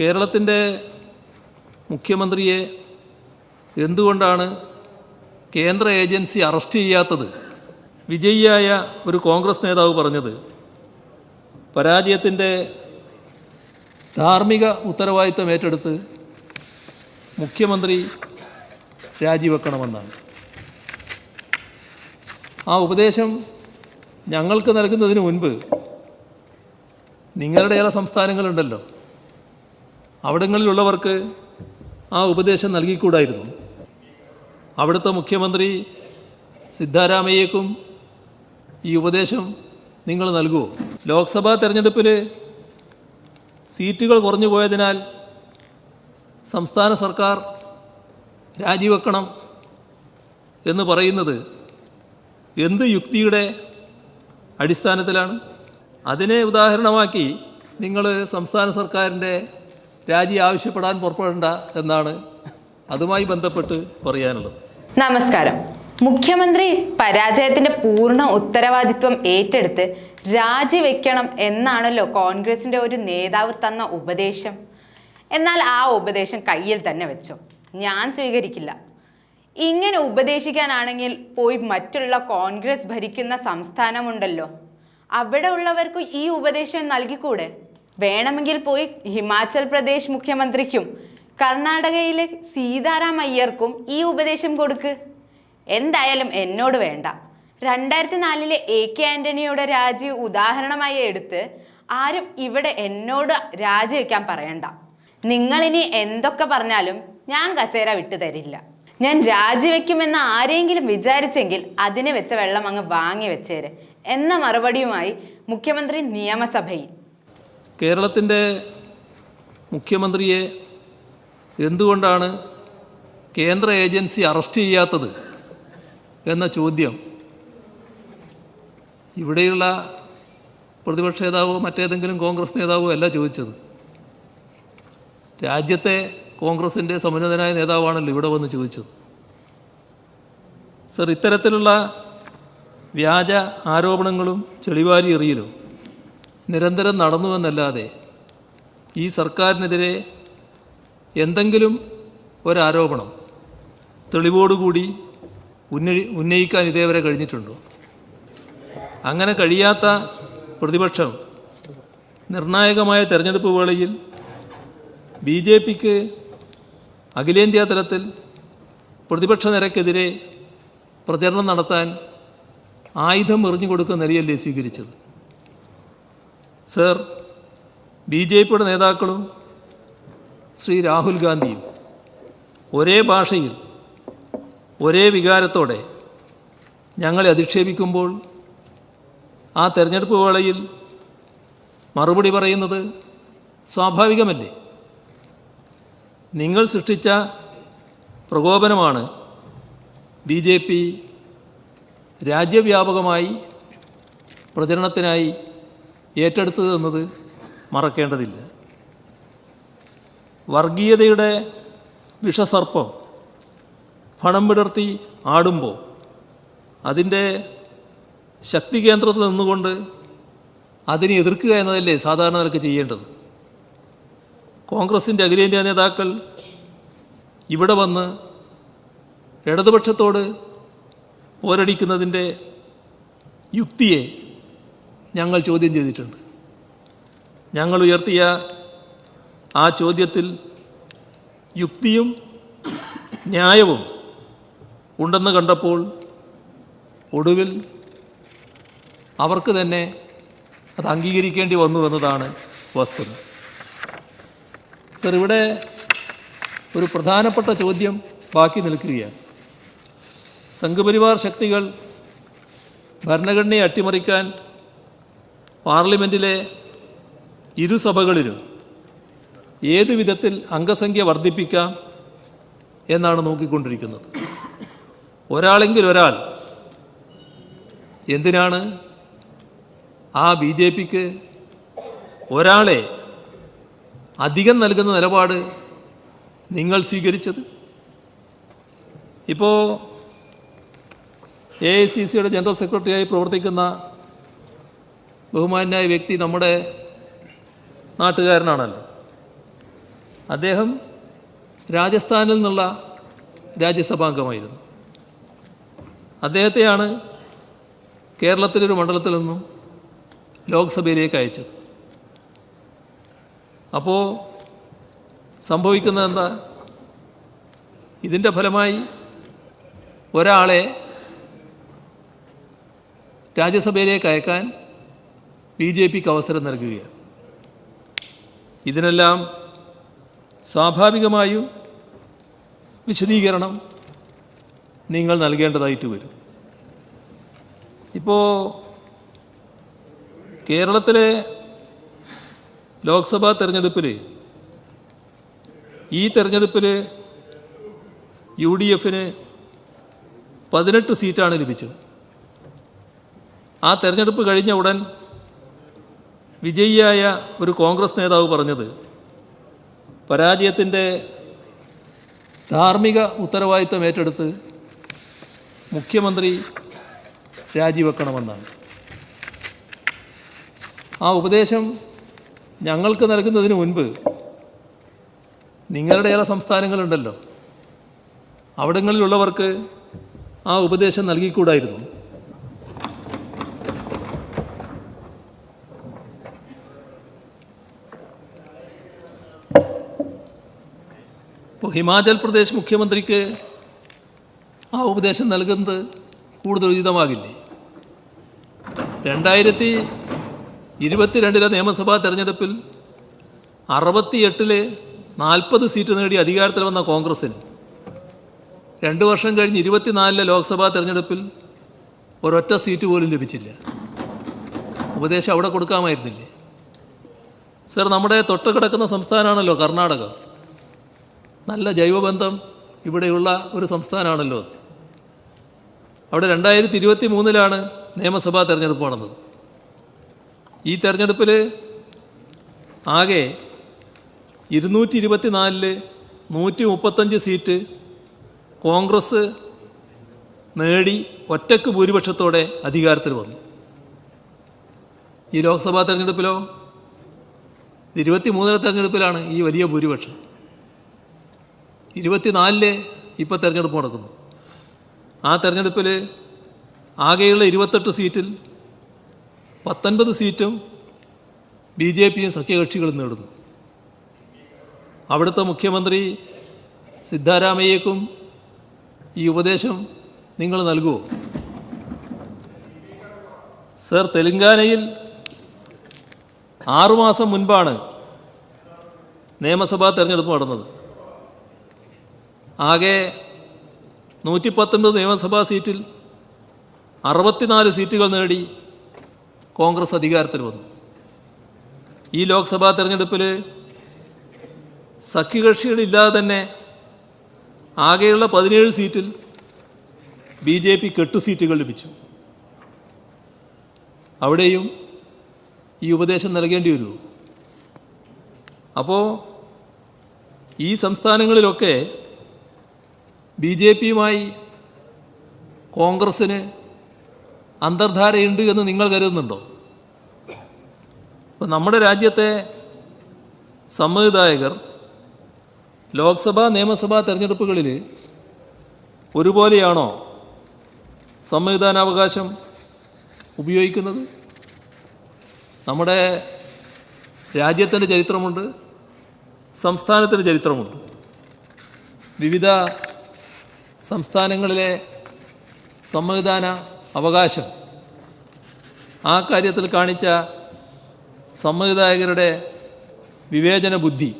കേരളത്തിന്റെ മുഖ്യമന്ത്രിയെ എന്തുകൊണ്ടാണ് കേന്ദ്ര ഏജൻസി അറസ്റ്റ് ചെയ്യാത്തത്? വിജയിയായ ഒരു കോൺഗ്രസ് നേതാവ് പറഞ്ഞത് പരാജയത്തിന്റെ ധാർമ്മിക ഉത്തരവാദിത്തം ഏറ്റെടുത്ത് മുഖ്യമന്ത്രി രാജിവെക്കണമെന്നാണ്. ആ ഉപദേശം ഞങ്ങൾക്ക് നൽകുന്നതിന് മുൻപ് നിങ്ങളുടെ ഏറെ സംസ്ഥാനങ്ങളുണ്ടല്ലോ. അവിടങ്ങളിലുള്ളവർക്ക് ആ ഉപദേശം നൽകിക്കൂടായിരുന്നു. അവിടുത്തെ മുഖ്യമന്ത്രി സിദ്ധാരാമയ്യക്കും ഈ ഉപദേശം നിങ്ങൾ നൽകുമോ ലോക്സഭാ തെരഞ്ഞെടുപ്പിൽ സീറ്റുകൾ കുറഞ്ഞു പോയതിനാൽ സംസ്ഥാന സർക്കാർ രാജിവെക്കണം എന്ന് പറയുന്നത് എന്ത് യുക്തിയുടെ അടിസ്ഥാനത്തിലാണ്? അതിനെ ഉദാഹരണമാക്കി നിങ്ങൾ സംസ്ഥാന സർക്കാരിന്റെ രാജി ആവശ്യപ്പെടാൻ പുറപ്പെടേണ്ട എന്നാണ് അതുമായി ബന്ധപ്പെട്ട് പറയാനുള്ളത്. നമസ്കാരം. മുഖ്യമന്ത്രി പരാജയത്തിന്റെ പൂർണ ഉത്തരവാദിത്വം ഏറ്റെടുത്ത് രാജിവെക്കണം എന്നാണല്ലോ കോൺഗ്രസിന്റെ ഒരു നേതാവ് തന്ന ഉപദേശം. എന്നാൽ ആ ഉപദേശം കയ്യിൽ തന്നെ വെച്ചോ? ഞാൻ സ്വീകരിക്കില്ല. ഇങ്ങനെ ഉപദേശിക്കാനാണെങ്കിൽ പോയി മറ്റുള്ള കോൺഗ്രസ് ഭരിക്കുന്ന സംസ്ഥാനമുണ്ടല്ലോ. അവിടെ ഉള്ളവർക്ക് ഈ ഉപദേശം നൽകിക്കൂടെ? വേണമെങ്കിൽ പോയി ഹിമാചൽ പ്രദേശ് മുഖ്യമന്ത്രിക്കും കർണാടകയിലെ സീതാറാം അയ്യർക്കും ഈ ഉപദേശം കൊടുക്ക്. എന്തായാലും എന്നോട് വേണ്ട. രണ്ടായിരത്തി നാലിലെ എ കെ ആന്റണിയുടെ രാജി ഉദാഹരണമായി എടുത്ത് ആരും ഇവിടെ എന്നോട് രാജിവെക്കാൻ പറയണ്ട. നിങ്ങളിനി എന്തൊക്കെ പറഞ്ഞാലും ഞാൻ കസേര വിട്ടു തരില്ല. ഞാൻ രാജിവെക്കുമെന്ന് ആരെങ്കിലും വിചാരിച്ചെങ്കിൽ അതിനെ വെച്ച വെള്ളം അങ്ങ് വാങ്ങി വെച്ചേര്. എന്ന മറുപടിയുമായി മുഖ്യമന്ത്രി നിയമസഭയിൽ. കേരളത്തിന്റെ മുഖ്യമന്ത്രിയെ എന്തുകൊണ്ടാണ് കേന്ദ്ര ഏജൻസി അറസ്റ്റ് ചെയ്യാത്തത് എന്ന ചോദ്യം ഇവിടെയുള്ള പ്രതിപക്ഷ നേതാവോ മറ്റേതെങ്കിലും കോൺഗ്രസ് നേതാവോ അല്ല ചോദിച്ചത്. രാജ്യത്തെ കോൺഗ്രസിന്റെ സമുന്നതനായ നേതാവാണല്ലോ ഇവിടെ വന്ന് ചോദിച്ചത്. സർ ഇത്തരത്തിലുള്ള വ്യാജ ആരോപണങ്ങളും ചെളിവാരി എറിയലും നിരന്തരം നടന്നുവെന്നല്ലാതെ ഈ സർക്കാരിനെതിരെ എന്തെങ്കിലും ഒരാരോപണം തെളിവോടുകൂടി ഉന്നയി ഉന്നയിക്കാൻ ഇതേവരെ കഴിഞ്ഞിട്ടുണ്ടോ? അങ്ങനെ കഴിയാത്ത പ്രതിപക്ഷം നിർണായകമായ തെരഞ്ഞെടുപ്പ് വേളയിൽ ബി ജെ പിക്ക് അഖിലേന്ത്യാ തലത്തിൽ പ്രതിപക്ഷ നിരക്കെതിരെ പ്രചരണം നടത്താൻ ആയുധം എറിഞ്ഞു കൊടുക്കുന്ന നിലയല്ലേ സ്വീകരിച്ചത്? സർ ബി ജെ പിയുടെ നേതാക്കളും ശ്രീ രാഹുൽ ഗാന്ധിയും ഒരേ ഭാഷയിൽ ഒരേ വികാരത്തോടെ ഞങ്ങളെ അധിക്ഷേപിക്കുമ്പോൾ ആ തെരഞ്ഞെടുപ്പ് വേളയിൽ മറുപടി പറയുന്നത് സ്വാഭാവികമല്ലേ? നിങ്ങൾ സൃഷ്ടിച്ച പ്രകോപനമാണ് ബി ജെ പി രാജ്യവ്യാപകമായി പ്രചരണത്തിനായി ഏറ്റെടുത്തതെന്നത് മറക്കേണ്ടതില്ല. വർഗീയതയുടെ വിഷസർപ്പം പണം വിടർത്തി ആടുമ്പോൾ അതിന്റെ ശക്തി കേന്ദ്രത്തിൽ നിന്നുകൊണ്ട് അതിനെ എതിർക്കുക എന്നതല്ലേ സാധാരണ നിലയ്ക്ക് ചെയ്യേണ്ടത്? കോൺഗ്രസിന്റെ അഖിലേന്ത്യാ നേതാക്കൾ ഇവിടെ വന്ന് ഇടതുപക്ഷത്തോട് പോരടിക്കുന്നതിന്റെ യുക്തിയെ ഞങ്ങൾ ചോദ്യം ചെയ്തിട്ടുണ്ട്. ഞങ്ങൾ ഉയർത്തിയ ആ ചോദ്യത്തിൽ യുക്തിയും ന്യായവും ഉണ്ടെന്ന് കണ്ടപ്പോൾ ഒടുവിൽ അവർക്ക് തന്നെ അത് അംഗീകരിക്കേണ്ടി വന്നു എന്നതാണ് വസ്തുത. സർ ഇവിടെ ഒരു പ്രധാനപ്പെട്ട ചോദ്യം ബാക്കി നിൽക്കുകയാണ്. സംഘപരിവാർ ശക്തികൾ ഭരണഘടനയെ അട്ടിമറിക്കാൻ പാർലമെന്റിലെ ഇരുസഭകളിലും ഏത് വിധത്തിൽ അംഗസംഖ്യ വർദ്ധിപ്പിക്കാം എന്നാണ് നോക്കിക്കൊണ്ടിരിക്കുന്നത്. ഒരാളെങ്കിൽ ഒരാൾ എന്തിനാണ് ആ ബി ജെ പിക്ക് ഒരാളെ അധികം നൽകുന്ന നിലപാട് നിങ്ങൾ സ്വീകരിച്ചത്? ഇപ്പോൾ എ ഐ സി സിയുടെ ജനറൽ സെക്രട്ടറിയായി പ്രവർത്തിക്കുന്ന ബഹുമാന്യായ വ്യക്തി നമ്മുടെ നാട്ടുകാരനാണല്ലോ. അദ്ദേഹം രാജസ്ഥാനിൽ നിന്നുള്ള രാജ്യസഭാംഗമായിരുന്നു. അദ്ദേഹത്തെയാണ് കേരളത്തിലൊരു മണ്ഡലത്തിൽ നിന്നും ലോക്സഭയിലേക്ക് അയച്ചത്. അപ്പോൾ സംഭവിക്കുന്നത് എന്താ? ഇതിന്റെ ഫലമായി ഒരാളെ രാജ്യസഭയിലേക്ക് അയക്കാൻ ബി ജെ പിക്ക് അവസരം നൽകുകയാണ്. ഇതിനെല്ലാം സ്വാഭാവികമായും വിശദീകരണം നിങ്ങൾ നൽകേണ്ടതായിട്ട് വരും. ഇപ്പോൾ കേരളത്തിലെ ലോക്സഭാ തെരഞ്ഞെടുപ്പിൽ ഈ തെരഞ്ഞെടുപ്പിൽ യു ഡി എഫിന് പതിനെട്ട് സീറ്റാണ് ലഭിച്ചത്. ആ തെരഞ്ഞെടുപ്പ് കഴിഞ്ഞ ഉടൻ വിജയിയായ ഒരു കോൺഗ്രസ് നേതാവ് പറഞ്ഞത് പരാജയത്തിന്റെ ധാർമ്മിക ഉത്തരവാദിത്തം ഏറ്റെടുത്ത് മുഖ്യമന്ത്രി രാജിവെക്കണമെന്നാണ്. ആ ഉപദേശം ഞങ്ങൾക്ക് നൽകുന്നതിന് മുൻപ് നിങ്ങളുടെ ഏറെ സംസ്ഥാനങ്ങളുണ്ടല്ലോ. അവിടങ്ങളിലുള്ളവർക്ക് ആ ഉപദേശം നൽകിക്കൂടായിരുന്നു. ഹിമാചൽ പ്രദേശ് മുഖ്യമന്ത്രിക്ക് ആ ഉപദേശം നൽകുന്നത് കൂടുതൽ ഉചിതമാകില്ലേ? രണ്ടായിരത്തി ഇരുപത്തിരണ്ടിലെ നിയമസഭാ തെരഞ്ഞെടുപ്പിൽ അറുപത്തിയെട്ടിൽ നാൽപ്പത് സീറ്റ് നേടി അധികാരത്തിൽ വന്ന കോൺഗ്രസിന് രണ്ട് വർഷം കഴിഞ്ഞ് ഇരുപത്തിനാലിലെ ലോക്സഭാ തെരഞ്ഞെടുപ്പിൽ ഒരൊറ്റ സീറ്റ് പോലും ലഭിച്ചില്ല. ഉപദേശം അവിടെ കൊടുക്കാമായിരുന്നില്ലേ? സർ നമ്മുടെ തൊട്ട് കിടക്കുന്ന സംസ്ഥാനമാണല്ലോ കർണാടക. നല്ല ജൈവബന്ധം ഇവിടെയുള്ള ഒരു സംസ്ഥാനമാണല്ലോ അത്. അവിടെ രണ്ടായിരത്തി ഇരുപത്തി മൂന്നിലാണ് നിയമസഭാ തെരഞ്ഞെടുപ്പ് നടന്നത്. ഈ തെരഞ്ഞെടുപ്പിൽ ആകെ ഇരുന്നൂറ്റി ഇരുപത്തി നാലിൽ നൂറ്റി മുപ്പത്തഞ്ച് സീറ്റ് കോൺഗ്രസ് നേടി ഒറ്റയ്ക്ക് ഭൂരിപക്ഷത്തോടെ അധികാരത്തിൽ വന്നു. ഈ ലോക്സഭാ തെരഞ്ഞെടുപ്പിലോ? ഇരുപത്തി മൂന്നിലെ തെരഞ്ഞെടുപ്പിലാണ് ഈ വലിയ ഭൂരിപക്ഷം. ഇരുപത്തിനാലിൽ ഇപ്പോൾ തെരഞ്ഞെടുപ്പ് നടക്കുന്നു. ആ തെരഞ്ഞെടുപ്പിൽ ആകെയുള്ള ഇരുപത്തെട്ട് സീറ്റിൽ പത്തൊൻപത് സീറ്റും ബി ജെ പിയും സഖ്യകക്ഷികളും നേടുന്നു. അവിടുത്തെ മുഖ്യമന്ത്രി സിദ്ധാരാമയ്യക്കും ഈ ഉപദേശം നിങ്ങൾ നൽകുമോ സർ തെലങ്കാനയിൽ ആറുമാസം മുൻപാണ് നിയമസഭാ തെരഞ്ഞെടുപ്പ് നടന്നത്. ആകെ നൂറ്റി പത്തൊൻപത് നിയമസഭാ സീറ്റിൽ അറുപത്തിനാല് സീറ്റുകൾ നേടി കോൺഗ്രസ് അധികാരത്തിൽ വന്നു. ഈ ലോക്സഭാ തെരഞ്ഞെടുപ്പിൽ സഖ്യകക്ഷികളില്ലാതെ തന്നെ ആകെയുള്ള പതിനേഴ് സീറ്റിൽ ബി ജെ പി കെട്ടു സീറ്റുകൾ ലഭിച്ചു. അവിടെയും ഈ ഉപദേശം നൽകേണ്ടി വരുമോ അപ്പോൾ ഈ സംസ്ഥാനങ്ങളിലൊക്കെ ബി ജെ പിയുമായി കോൺഗ്രസ്സിന് അന്തർധാരയുണ്ട് എന്ന് നിങ്ങൾ കരുതുന്നുണ്ടോ? ഇപ്പം നമ്മുടെ രാജ്യത്തെ സമ്മതിദായകർ ലോക്സഭാ നിയമസഭാ തെരഞ്ഞെടുപ്പുകളിൽ ഒരുപോലെയാണോ സമ്മതിദാനാവകാശം ഉപയോഗിക്കുന്നത്? നമ്മുടെ രാജ്യത്തിന്റെ ചരിത്രമുണ്ട് സംസ്ഥാനത്തിന്റെ ചരിത്രമുണ്ട്. വിവിധ സംസ്ഥാനങ്ങളിലെ സമ്മതിദാന അവകാശം. ആ കാര്യത്തിൽ കാണിച്ച സമ്മതിദായകരുടെ വിവേചന ബുദ്ധി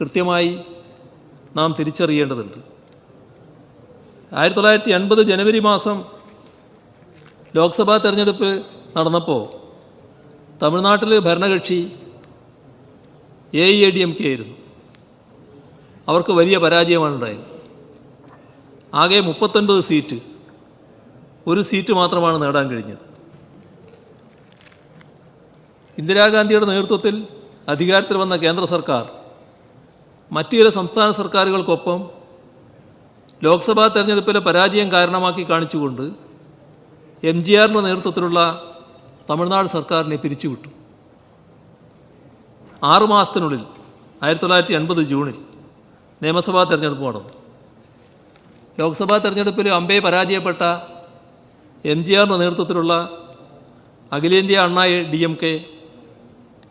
കൃത്യമായി നാം തിരിച്ചറിയേണ്ടതുണ്ട്. ആയിരത്തി തൊള്ളായിരത്തി എൺപത് ജനുവരി മാസം ലോക്സഭാ തെരഞ്ഞെടുപ്പ് നടന്നപ്പോൾ തമിഴ്നാട്ടിൽ ഭരണകക്ഷി A I A D M K ആയിരുന്നു. അവർക്ക് വലിയ പരാജയമാണ് ഉണ്ടായത് ആകെ മുപ്പത്തൊൻപത് സീറ്റ് ഒരു സീറ്റ് മാത്രമാണ് നേടാൻ കഴിഞ്ഞത്. ഇന്ദിരാഗാന്ധിയുടെ നേതൃത്വത്തിൽ അധികാരത്തിൽ വന്ന കേന്ദ്ര സർക്കാർ മറ്റു ചില സംസ്ഥാന സർക്കാരുകൾക്കൊപ്പം ലോക്സഭാ തെരഞ്ഞെടുപ്പിലെ പരാജയം കാരണമാക്കി കാണിച്ചുകൊണ്ട് എം ജി ആറിന്റെ നേതൃത്വത്തിലുള്ള തമിഴ്നാട് സർക്കാരിനെ പിരിച്ചുവിട്ടു. ആറുമാസത്തിനുള്ളിൽ ആയിരത്തി തൊള്ളായിരത്തി എൺപത് ജൂണിൽ നിയമസഭാ തെരഞ്ഞെടുപ്പ് നടന്നു. ലോക്സഭാ തെരഞ്ഞെടുപ്പിൽ അമ്പേ പരാജയപ്പെട്ട എം ജി ആറിന്റെ നേതൃത്വത്തിലുള്ള അഖിലേന്ത്യാ അണ്ണായ ഡി എം കെ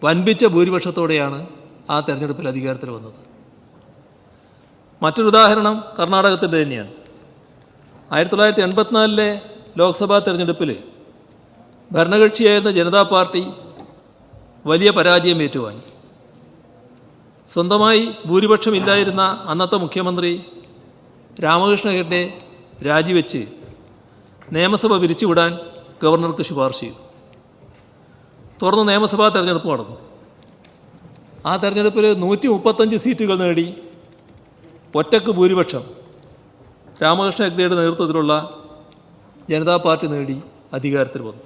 വൻപിച്ച ഭൂരിപക്ഷത്തോടെയാണ് ആ തെരഞ്ഞെടുപ്പിൽ അധികാരത്തിൽ വന്നത്. മറ്റൊരു ഉദാഹരണം കർണാടകത്തിന്റെ തന്നെയാണ്. ആയിരത്തി തൊള്ളായിരത്തി എൺപത്തിനാലിലെ ലോക്സഭാ തെരഞ്ഞെടുപ്പിൽ ഭരണകക്ഷിയായിരുന്ന ജനതാ പാർട്ടി വലിയ പരാജയം ഏറ്റുവാങ്ങി. സ്വന്തമായി ഭൂരിപക്ഷമില്ലായിരുന്ന അന്നത്തെ മുഖ്യമന്ത്രി രാമകൃഷ്ണ ഹെഗ്ഡെ രാജിവെച്ച് നിയമസഭ പിരിച്ചുവിടാൻ ഗവർണർക്ക് ശുപാർശ ചെയ്തു. തുടർന്ന് നിയമസഭാ തെരഞ്ഞെടുപ്പ് നടന്നു. ആ തെരഞ്ഞെടുപ്പിൽ നൂറ്റി മുപ്പത്തഞ്ച് സീറ്റുകൾ നേടി ഒറ്റയ്ക്ക് ഭൂരിപക്ഷം രാമകൃഷ്ണ ഹെഗ്ഡെയുടെ നേതൃത്വത്തിലുള്ള ജനതാ പാർട്ടി നേടി അധികാരത്തിൽ വന്നു.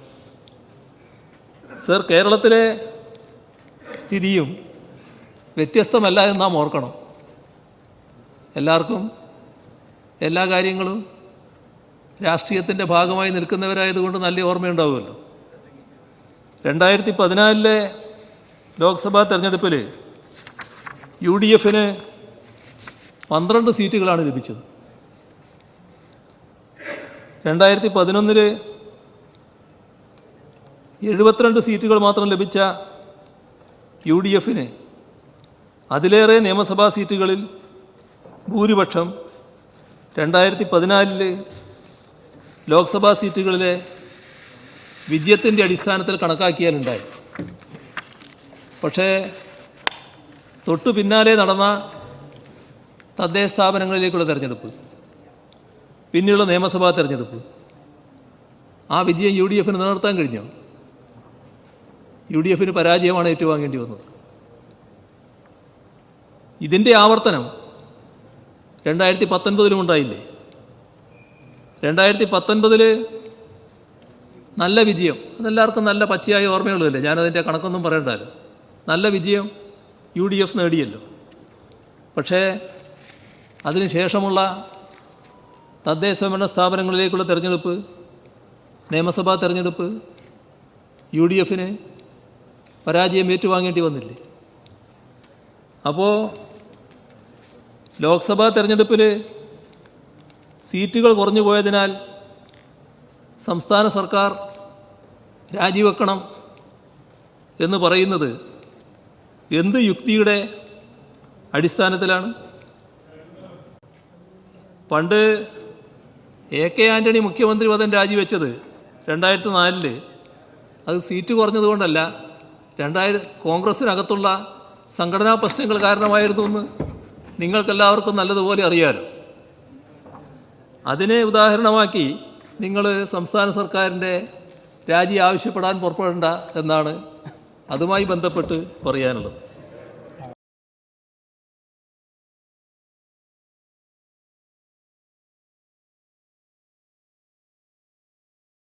സർ കേരളത്തിലെ സ്ഥിതിയും വ്യത്യസ്തമല്ല എന്ന് നാം ഓർക്കണം. എല്ലാവർക്കും എല്ലാ കാര്യങ്ങളും രാഷ്ട്രീയത്തിന്റെ ഭാഗമായി നിൽക്കുന്നവരായതുകൊണ്ട് നല്ല ഓർമ്മയുണ്ടാവുമല്ലോ. രണ്ടായിരത്തി പതിനാലിലെ ലോക്സഭാ തെരഞ്ഞെടുപ്പിൽ യു ഡി എഫിന് പന്ത്രണ്ട് സീറ്റുകളാണ് ലഭിച്ചത്. രണ്ടായിരത്തി പതിനൊന്നിൽ എഴുപത്തിരണ്ട് സീറ്റുകൾ മാത്രം ലഭിച്ച യു ഡി എഫിന് അതിലേറെ നിയമസഭാ സീറ്റുകളിൽ ഭൂരിപക്ഷം രണ്ടായിരത്തി പതിനാലിൽ ലോക്സഭാ സീറ്റുകളിലെ വിജയത്തിന്റെ അടിസ്ഥാനത്തിൽ കണക്കാക്കിയാലുണ്ടായി. പക്ഷേ തൊട്ടു പിന്നാലെ നടന്ന തദ്ദേശ സ്ഥാപനങ്ങളിലേക്കുള്ള തെരഞ്ഞെടുപ്പ് പിന്നെയുള്ള നിയമസഭാ തെരഞ്ഞെടുപ്പ് ആ വിജയം യു ഡി എഫിന് നിലനിർത്താൻ കഴിഞ്ഞോ. യു ഡി എഫിന് പരാജയമാണ് ഏറ്റുവാങ്ങേണ്ടി വന്നത്. ഇതിന്റെ ആവർത്തനം രണ്ടായിരത്തി പത്തൊൻപതിലും ഉണ്ടായില്ലേ? രണ്ടായിരത്തി പത്തൊൻപതിൽ നല്ല വിജയം. അതെല്ലാവർക്കും നല്ല പച്ചയായ ഓർമ്മയുള്ളതല്ലേ ഞാനതിന്റെ കണക്കൊന്നും പറയണ്ടല്ലോ നല്ല വിജയം യു ഡി എഫ് നേടിയല്ലോ. പക്ഷേ അതിനുശേഷമുള്ള തദ്ദേശ സ്വയംഭരണ സ്ഥാപനങ്ങളിലേക്കുള്ള തിരഞ്ഞെടുപ്പ് നിയമസഭാ തെരഞ്ഞെടുപ്പ് യു ഡി എഫിന് പരാജയം ഏറ്റുവാങ്ങേണ്ടി വന്നില്ലേ? അപ്പോൾ ലോക്സഭാ തെരഞ്ഞെടുപ്പിൽ സീറ്റുകൾ കുറഞ്ഞു പോയതിനാൽ സംസ്ഥാന സർക്കാർ രാജിവെക്കണം എന്ന് പറയുന്നത് എന്ത് യുക്തിയുടെ അടിസ്ഥാനത്തിലാണ്? പണ്ട് എ കെ ആന്റണി മുഖ്യമന്ത്രി പദം രാജിവെച്ചത് രണ്ടായിരത്തി നാലിൽ അത് സീറ്റ് കുറഞ്ഞതുകൊണ്ടല്ല രണ്ടായിരം കോൺഗ്രസ്സിനകത്തുള്ള സംഘടനാ പ്രശ്നങ്ങൾ കാരണമായിരുന്നു എന്ന് നിങ്ങൾക്കെല്ലാവർക്കും നല്ലതുപോലെ അറിയാലോ. അതിനെ ഉദാഹരണമാക്കി നിങ്ങൾ സംസ്ഥാന സർക്കാരിന്റെ രാജി ആവശ്യപ്പെടാൻ പുറപ്പെടേണ്ട എന്നാണ് അതുമായി ബന്ധപ്പെട്ട് പറയാനുള്ളത്.